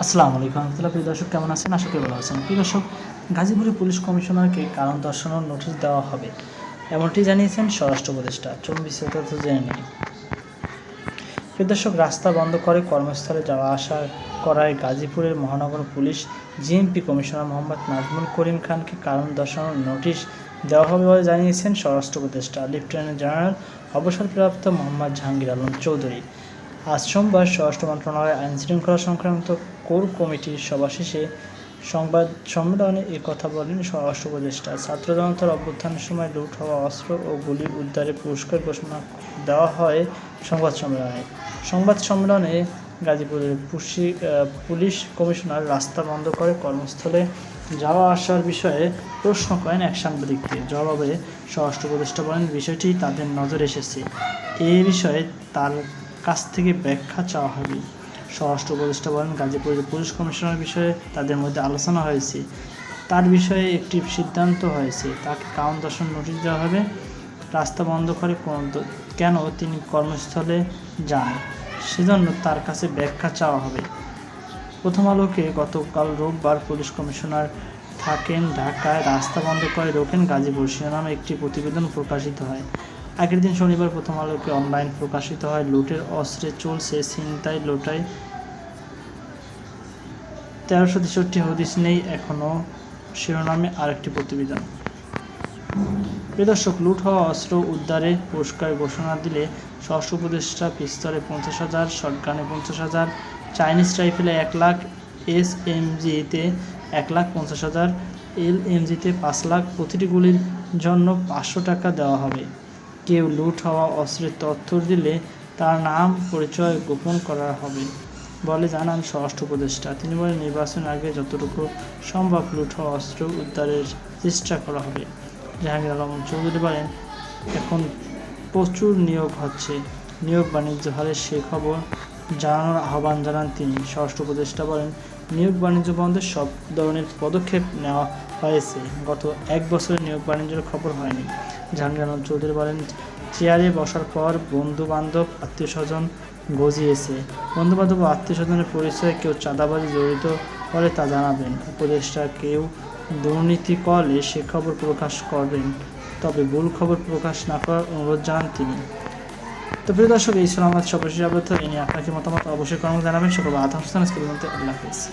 আসসালামু আলাইকুম রহমতুল্লাহ, প্রিয় দর্শক, কেমন আছেন? আশা করি ভালো আছেন। প্রিয় দর্শক, গাজীপুরে পুলিশ কমিশনারকে কারণ দর্শানোর নোটিশ দেওয়া হবে, এমনটি জানিয়েছেন স্বরাষ্ট্র উপদেষ্টা। বিস্তারিত তথ্য জেনে নিই। প্রিয় দর্শক, রাস্তা বন্ধ করে কর্মস্থলে যাওয়া আসা করায় গাজীপুরের মহানগর police GMP commissioner Mohammad Nazmul Karim খানকে কারণ দর্শানোর নোটিশ দেওয়া হবে বলে জানিয়েছেন স্বরাষ্ট্র উপদেষ্টা। লেফটেন্যান্ট জেনারেল অবসরপ্রাপ্ত মোহাম্মদ জাহাঙ্গীর আলম চৌধুরী। আজ সোমবার স্বরাষ্ট্র মন্ত্রণালয়ের আইন শৃঙ্খলা সংক্রান্ত কোর কমিটির সভা শেষে সংবাদ সম্মেলনে এ কথা বলেন স্বরাষ্ট্র উপদেষ্টা। ছাত্র জনতার অভ্যুত্থানের সময় লুট হওয়া অস্ত্র ও গুলি উদ্ধারে পুরস্কার ঘোষণা দেওয়া হয় সংবাদ সম্মেলনে। সংবাদ সম্মেলনে গাজীপুরের পুলিশ কমিশনার রাস্তা বন্ধ করে কর্মস্থলে যাওয়া আসার বিষয়ে প্রশ্ন করেন এক সাংবাদিককে। জবাবে স্বরাষ্ট্র উপদেষ্টা বলেন, বিষয়টি তাদের নজরে এসেছে। এই বিষয়ে তার কাছ থেকে ব্যাখ্যা চাওয়া হবে স্বরাষ্ট্র উপদেষ্টা বলেন, গাজীপুরের পুলিশ কমিশনার বিষয়ে তাদের মধ্যে আলোচনা হয়েছে। তার বিষয়ে একটি সিদ্ধান্ত হয়েছে। তাকে কারণ দর্শন নোটিশ দেওয়া হবে। রাস্তা বন্ধ করে কোন কেন তিনি কর্মস্থলে যান সেজন্য তার কাছে ব্যাখ্যা চাওয়া হবে। প্রথম আলোকে গতকাল রোববার পুলিশ কমিশনার থাকেন ঢাকায়। রাস্তা বন্ধ করে রোকেন গাজীপুর। শিরোনামে একটি প্রতিবেদন প্রকাশিত হয়। আগের দিন শনিবার প্রথম আলোকে অনলাইন প্রকাশিত হয়, লুটের অস্ত্রে চলছে ছিনতাই, লোটাই। তেরোশো তেষট্টি হদিস নেই এখনও শিরোনামে আরেকটি প্রতিবেদন। প্রিয় দর্শক, লুট হওয়া অস্ত্র উদ্ধারে পুরস্কার ঘোষণা দিলে স্বরাষ্ট্র উপদেষ্টা পিস্তলে পঞ্চাশ হাজার শটগানে পঞ্চাশ হাজার, চাইনিজ রাইফেলে এক লাখ, এস এমজিতে এক লাখ পঞ্চাশ হাজার, এল এমজিতে পাঁচ লাখ, প্রতিটি গুলির জন্য পাঁচশো টাকা দেওয়া হবে। কেউ লুট হওয়া অস্ত্রের তথ্য দিলে তার নাম পরিচয় গোপন করা হবে বলে জানান স্বরাষ্ট্র উপদেষ্টা। তিনি বলেন নির্বাচন আগে যতটুকু সম্ভব লুট হওয়া অস্ত্র উদ্ধারের চেষ্টা করা হবে। জাহাঙ্গীর আলম চৌধুরী বলেন, এখন প্রচুর নিয়োগ হচ্ছে। নিয়োগ বাণিজ্য হারে সে খবর জানানোর আহ্বান জানান তিনি। স্বরাষ্ট্র উপদেষ্টা বলেন, নিয়োগ বাণিজ্য বন্ধে সব ধরনের পদক্ষেপ নেওয়া হয়েছে। গত এক বছরে নিয়োগ বাণিজ্যের খবর হয়নি। জাহাঙ্গীর আলম চৌধুরী বলেন, চেয়ারে বসার পর বন্ধু বান্ধব আত্মীয় স্বজন গজিয়েছে। বন্ধু বান্ধব ও আত্মীয় স্বজনের পরিচয়ে কেউ চাঁদাবাজি জড়িত হলে তা জানাবেন। উপদেষ্টা কেউ দুর্নীতি করলে সে খবর প্রকাশ করবেন। তবে ভুল খবর প্রকাশ না করার অনুরোধ জানান তিনি। তো প্রিয় দর্শক, এই ছিল আমার সর্বশেষ আবদ্ধ। এ নিয়ে আপনাকে মতামত অবশ্যই কর্ম জানাবেন। সকল আধান আল্লাহ হাফিজ।